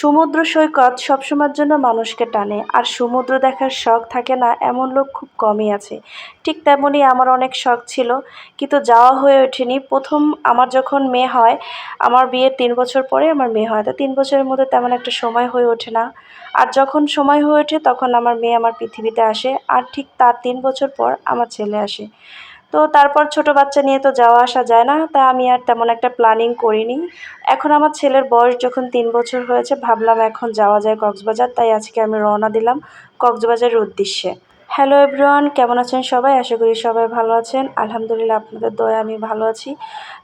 সমুদ্র সৈকত সবসময়ের জন্য মানুষকে টানে, আর সমুদ্র দেখার শখ থাকে না, এমন লোক খুব কমই আছে। ঠিক তেমনই আমার অনেক শখ ছিল, কিন্তু যাওয়া হয়ে ওঠেনি। প্রথম আমার যখন মেয়ে হয়, আমার বিয়ের তিন বছর পরে আমার মেয়ে হয়। তো তিন বছরের মধ্যে তেমন একটা সময় হয়ে ওঠে না। আর যখন সময় হয়ে ওঠে, তখন আমার মেয়ে আমার পৃথিবীতে আসে, আর ঠিক তার তিন বছর পর আমার ছেলে আসে। তো তারপর ছোট বাচ্চা নিয়ে তো যাওয়া আসা যায় না, তা আমি আর তেমন একটা প্ল্যানিং করিনি। এখন আমার ছেলের বয়স যখন তিন বছর হয়েছে, ভাবলাম এখন যাওয়া যায় কক্সবাজার, তাই আজকে আমি রওনা দিলাম কক্সবাজারের উদ্দেশ্যে। হ্যালো এভরিওয়ান কেমন আছেন সবাই? আশা করি সবাই ভালো আছেন। আলহামদুলিল্লাহ, আপনাদের দয়া আমি ভালো আছি।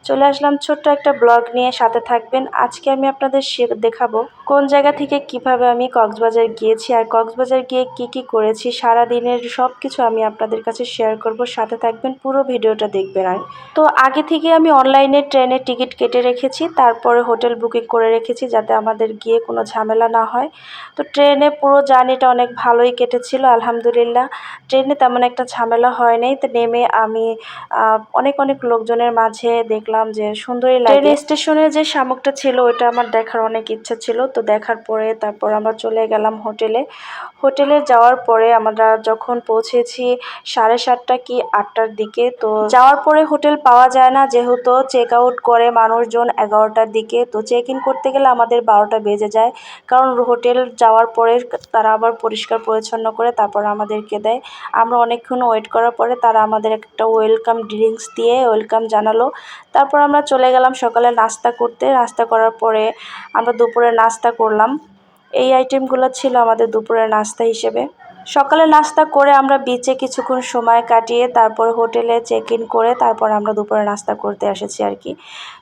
চলে আসলাম ছোট্ট একটা ব্লগ নিয়ে, সাথে থাকবেন। আজকে আমি আপনাদের দেখাবো কোন জায়গা থেকে কীভাবে আমি কক্সবাজার গিয়েছি আর কক্সবাজার গিয়ে কি কি করেছি। সারা দিনের সব কিছু আমি আপনাদের কাছে শেয়ার করব। সাথে থাকবেন, পুরো ভিডিওটা দেখবেন আর। তো আগে থেকে আমি অনলাইনে ট্রেনের টিকিট কেটে রেখেছি, তারপরে হোটেল বুকিং করে রেখেছি যাতে আমাদের গিয়ে কোনো ঝামেলা না হয়। তো ট্রেনে পুরো জার্নিটা অনেক ভালোই কেটেছিল, আলহামদুলিল্লাহ। ট্রেনে তেমন একটা ঝামেলা হয় নাই। তো নেমে আমি অনেক অনেক লোকজনের মাঝে দেখলাম যে সুন্দরই লাগে ট্রেন স্টেশনে যে শামুকটা ছিল, ওইটা আমার দেখার অনেক ইচ্ছা ছিল। তো দেখার পরে তারপর আমরা চলে গেলাম হোটেলে। হোটেলে যাওয়ার পরে আমরা যখন পৌঁছেছি সাড়ে সাতটা কি আটটার দিকে, তো যাওয়ার পরে হোটেল পাওয়া যায় না। যেহেতু চেক আউট করে মানুষজন এগারোটার দিকে, তো চেক ইন করতে গেলে আমাদের বারোটা বেজে যায়। কারণ হোটেল যাওয়ার পরে তারা আবার পরিষ্কার পরিচ্ছন্ন করে তারপর আমাদেরকে দেয়। আমরা অনেকক্ষণ ওয়েট করার পরে তারা আমাদের একটা ওয়েলকাম ড্রিঙ্কস দিয়ে ওয়েলকাম জানালো। তারপর আমরা চলে গেলাম সকালে নাস্তা করতে। নাস্তা করার পরে আমরা দুপুরে নাস্তা করলাম। এই আইটেমগুলো ছিল আমাদের দুপুরের নাস্তা হিসেবে। সকালে নাস্তা করে আমরা বিচে কিছুক্ষণ সময় কাটিয়ে তারপর হোটেলে চেক ইন করে তারপর আমরা দুপুরে নাস্তা করতে এসেছি আর কি।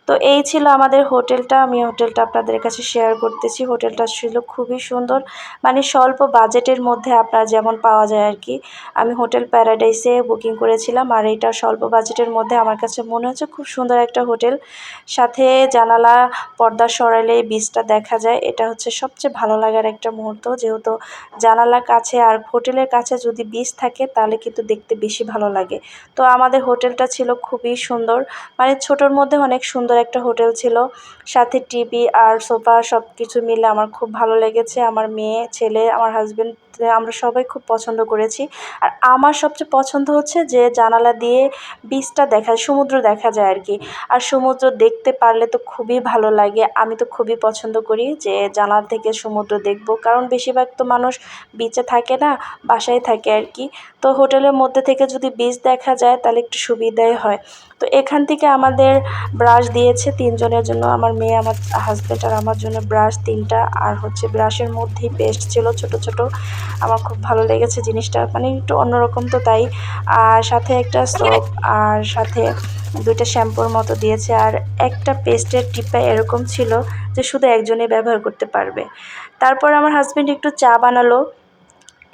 তো এই ছিল আমাদের হোটেলটা আমি হোটেলটা আপনাদের কাছে শেয়ার করতেছি। হোটেলটা ছিল খুবই সুন্দর মানে স্বল্প বাজেটের মধ্যে আপনার যেমন পাওয়া যায় আর কি। আমি হোটেল প্যারাডাইসে বুকিং করেছিলাম আর এটা স্বল্প বাজেটের মধ্যে আমার কাছে মনে হচ্ছে খুব সুন্দর একটা হোটেল সাথে জানালা, পর্দা সরাইলে বীজটা দেখা যায়। এটা হচ্ছে সবচেয়ে ভালো লাগার একটা মুহূর্ত, যেহেতু জানালা কাছে আর হোটেলের কাছে যদি বিচ থাকে, তাহলে কিন্তু দেখতে বেশি ভালো লাগে। তো আমাদের হোটেলটা ছিল খুবই সুন্দর। মানে ছোটোর মধ্যে অনেক সুন্দর একটা হোটেল ছিল। সাথে টিভি আর সোফা সব কিছু মিলে আমার খুব ভালো লেগেছে। আমার মেয়ে, ছেলে, আমার হাজব্যান্ড আমরা সবাই খুব পছন্দ করেছি। আর আমার সবচেয়ে পছন্দ হচ্ছে যে জানালা দিয়ে বিচটা দেখা, সমুদ্র দেখা যায় আর কি আর সমুদ্র দেখতে পারলে তো খুবই ভালো লাগে। আমি তো খুবই পছন্দ করি যে জানালা থেকে সমুদ্র দেখব। কারণ বেশিরভাগ তো মানুষ বিচে থাকে না, বাসায় থাকে আর কি তো হোটেলের মধ্যে থেকে যদি বিচ দেখা যায় তাহলে একটু সুবিধাই হয়। তো এখান থেকে আমাদের ব্রাশ দিয়েছে তিনজনের জন্য। আমার মেয়ে, আমার হাজব্যান্ড আর আমার জন্য ব্রাশ তিনটা। আর হচ্ছে ব্রাশের মধ্যেই পেস্ট ছিল ছোট ছোট। আমার খুব ভালো লেগেছে জিনিসটা মানে একটু অন্যরকম তো তাই। আর সাথে একটা সোপ আর সাথে দুইটা শ্যাম্পুর মতো দিয়েছে, আর একটা পেস্টের টিপা এরকম ছিল যে শুধু একজনে ব্যবহার করতে পারবে। তারপর আমার হাজব্যান্ড একটু চা বানালো।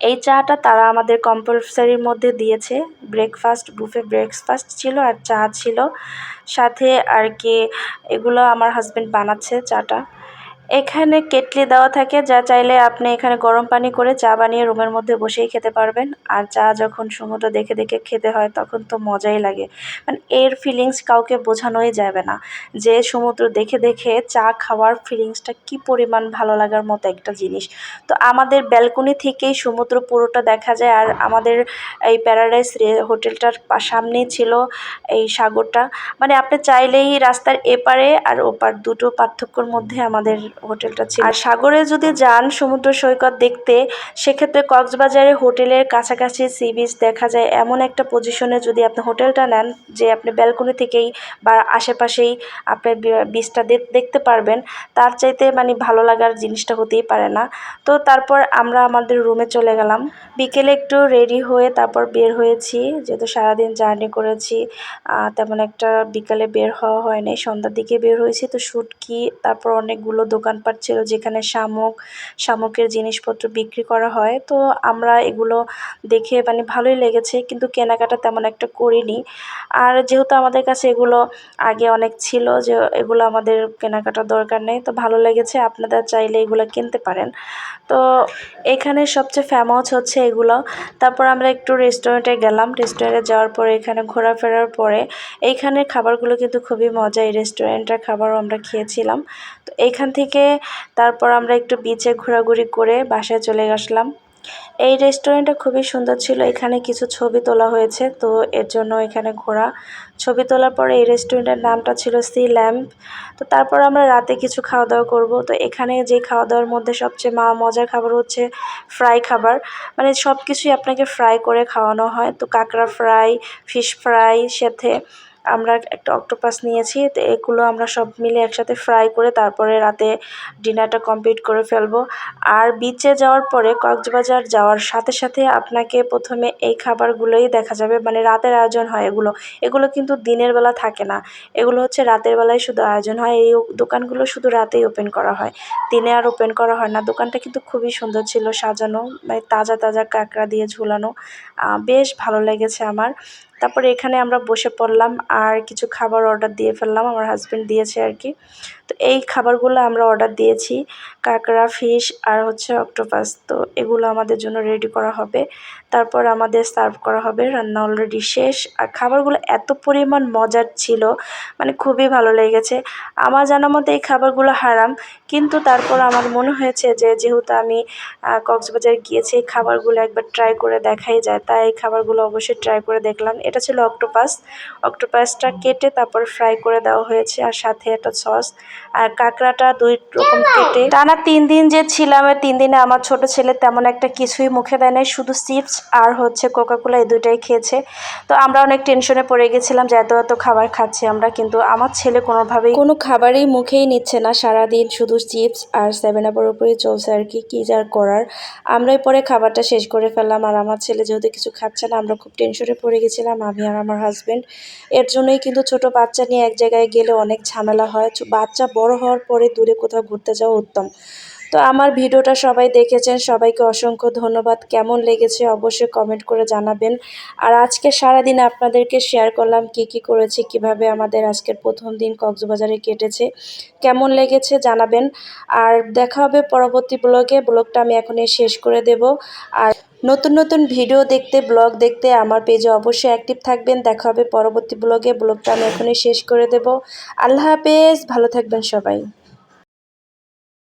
এই চাটা তারা আমাদের কম্পালসারির মধ্যে দিয়েছে। ব্রেকফাস্ট বুফে ব্রেকফাস্ট ছিল আর চা ছিল। সাথে আর কি এগুলো আমার হাজব্যান্ড বানাচ্ছে চাটা। এখানে কেটলি দেওয়া থাকে, যা চাইলে আপনি এখানে গরম পানি করে চা বানিয়ে রুমের মধ্যে বসেই খেতে পারবেন। আর চা যখন সমুদ্র দেখে দেখে খেতে হয়, তখন তো মজাই লাগে। মানে এর ফিলিংস কাউকে বোঝানোই যাবে না। যে সমুদ্র দেখে দেখে চা খাওয়ার ফিলিংসটা কি পরিমাণ ভালো লাগার মতো একটা জিনিস। তো আমাদের ব্যালকনি থেকেই সমুদ্র পুরোটা দেখা যায়, আর আমাদের এই প্যারাডাইস হোটেলটার সামনেই ছিল এই সাগরটা। মানে আপনি চাইলেই রাস্তার এপারে আর ওপার দুটো পার্থক্যর মধ্যে আমাদের হোটেলটা ছিল। আর সাগরে যদি যান সমুদ্র সৈকত দেখতে, সেক্ষেত্রে কক্সবাজারে হোটেলের কাছাকাছি সি বিচ দেখা যায়। এমন একটা পজিশনে যদি আপনি হোটেলটা নেন, যে আপনি ব্যালকনি থেকেই বা আশেপাশেই আপনি বিচটা দেখতে পারবেন, তার চাইতে মানে ভালো লাগার জিনিসটা হতেই পারে না। তো তারপর আমরা আমাদের রুমে চলে গেলাম। বিকেলে একটু রেডি হয়ে তারপর বের হয়েছি। যেহেতু সারাদিন জার্নি করেছি তেমন একটা বিকালে বের হওয়া হয়নি সন্ধ্যার দিকে বের হয়েছি, তো শুটকি, তারপর অনেকগুলো দোকান দোকানপাট ছিল যেখানে শামুক, শামুকের জিনিসপত্র বিক্রি করা হয়। তো আমরা এগুলো দেখে মানে ভালোই লেগেছে, কিন্তু কেনাকাটা তেমন একটা করিনি। আর যেহেতু আমাদের কাছে এগুলো আগে অনেক ছিল, যে এগুলো আমাদের কেনাকাটার দরকার নেই, তো ভালো লেগেছে। আপনারা চাইলে এগুলো কিনতে পারেন। তো এখানে সবচেয়ে ফেমাস হচ্ছে এগুলো। তারপর আমরা একটু রেস্টুরেন্টে গেলাম। রেস্টুরেন্টে যাওয়ার পরে, এখানে ঘোরাফেরার পরে, এইখানের খাবারগুলো কিন্তু খুবই মজা এই রেস্টুরেন্টের খাবারও আমরা খেয়েছিলাম। তো এইখান থেকে থেকে তারপর আমরা একটু বিচে ঘোরাঘুরি করে বাসায় চলে আসলাম। এই রেস্টুরেন্টটা খুবই সুন্দর ছিল, এখানে কিছু ছবি তোলা হয়েছে, তো এর জন্য এখানে ঘোরা। ছবি তোলার পরে এই রেস্টুরেন্টের নামটা ছিল সি ল্যাম্প তো তারপর আমরা রাতে কিছু খাওয়া দাওয়া করব। তো এখানে যে খাওয়া দাওয়ার মধ্যে সবচেয়ে মা মজার খাবার হচ্ছে ফ্রাই খাবার। মানে সব কিছুই আপনাকে ফ্রাই করে খাওয়ানো হয়। তো কাঁকড়া ফ্রাই ফিশ ফ্রাই সাথে আমরা একটা অক্টোপাস নিয়েছি, তো এগুলো আমরা সব মিলে একসাথে ফ্রাই করে তারপরে রাতে ডিনারটা কমপ্লিট করে ফেলব। আর বিচে যাওয়ার পরে কক্সবাজার যাওয়ার সাথে সাথে আপনাকে প্রথমে এই খাবারগুলোই দেখা যাবে। মানে রাতের আয়োজন হয় এগুলো। এগুলো কিন্তু দিনের বেলা থাকে না। এগুলো হচ্ছে রাতের বেলায় শুধু আয়োজন হয়। এই দোকানগুলো শুধু রাতেই ওপেন করা হয়। দিনে আর ওপেন করা হয় না। দোকানটা কিন্তু খুবই সুন্দর ছিল সাজানো মানে তাজা তাজা কাঁকড়া দিয়ে ঝুলানো। বেশ ভালো লেগেছে আমার। তারপরে এখানে আমরা বসে পড়লাম আর কিছু খাবার অর্ডার দিয়ে ফেললাম, আমার হাজব্যান্ড দিয়েছে আর কি। তো এই খাবারগুলো আমরা অর্ডার দিয়েছি। কাঁকড়া ফিশ আর হচ্ছে অক্টোপাস তো এগুলো আমাদের জন্য রেডি করা হবে। তারপর আমাদের সার্ভ করা হবে। রান্না অলরেডি শেষ। আর খাবারগুলো এত পরিমাণ মজার ছিল মানে খুবই ভালো লেগেছে। আমার জানা মতে এই খাবারগুলো হারাম। কিন্তু তারপর আমার মনে হয়েছে যে, যেহেতু আমি কক্সবাজার গিয়েছি, এই খাবারগুলো একবার ট্রাই করে দেখাই যায়। তাই এই খাবারগুলো অবশ্যই ট্রাই করে দেখলাম। এটা ছিল অক্টোপাস অক্টোপাসটা কেটে তারপর ফ্রাই করে দেওয়া হয়েছে। আর সাথে একটা সস আর কাঁকড়াটা দুই রকম কেটে। টানা তিন দিন যে ছিলাম তিন দিনে আমার ছোট ছেলে তেমন একটা কিছুই মুখে দেয় নাই শুধু চিপস আর হচ্ছে কোকাকোলা এই দুইটাই খেয়েছে। তো আমরা অনেক টেনশনে পড়ে গেছিলাম যে এত এত খাবার খাচ্ছি আমরা কিন্তু আমার ছেলে কোনোভাবেই কোনো খাবারই মুখেই নিচ্ছে না সারাদিন শুধু চিপস আর সেভেন আপের উপরেই চলছে আর কি কী যার করার। আমরাই পরে খাবারটা শেষ করে ফেললাম আর আমার ছেলে যেহেতু কিছু খাচ্ছে না আমরা খুব টেনশনে পড়ে গেছিলাম আমি আর আমার হাজব্যান্ড এর জন্যই কিন্তু ছোট বাচ্চা নিয়ে এক জায়গায় গেলে অনেক ঝামেলা হয় বাচ্চা বড় হওয়ার পরে দূরে কোথাও ঘুরতে যাওয়া উত্তম। তো আমার ভিডিওটা সবাই দেখেছেন, সবাইকে অসংখ্য ধন্যবাদ। কেমন লেগেছে অবশ্যই কমেন্ট করে জানাবেন। আর আজকে সারাদিন আপনাদেরকে শেয়ার করলাম কি কি করেছি, কীভাবে আমাদের আজকের প্রথম দিন কক্সবাজারে কেটেছে। কেমন লেগেছে জানাবেন। আর দেখা হবে পরবর্তী ব্লগে ব্লগটা আমি এখনই শেষ করে দেব। আর নতুন নতুন ভিডিও দেখতে, ব্লগ দেখতে আমার পেজে অবশ্যই অ্যাক্টিভ থাকবেন। দেখা হবে পরবর্তী ব্লগে। ব্লগটা আমি এখনই শেষ করে দেব। আল্লাহ হাফেজ। ভালো থাকবেন সবাই।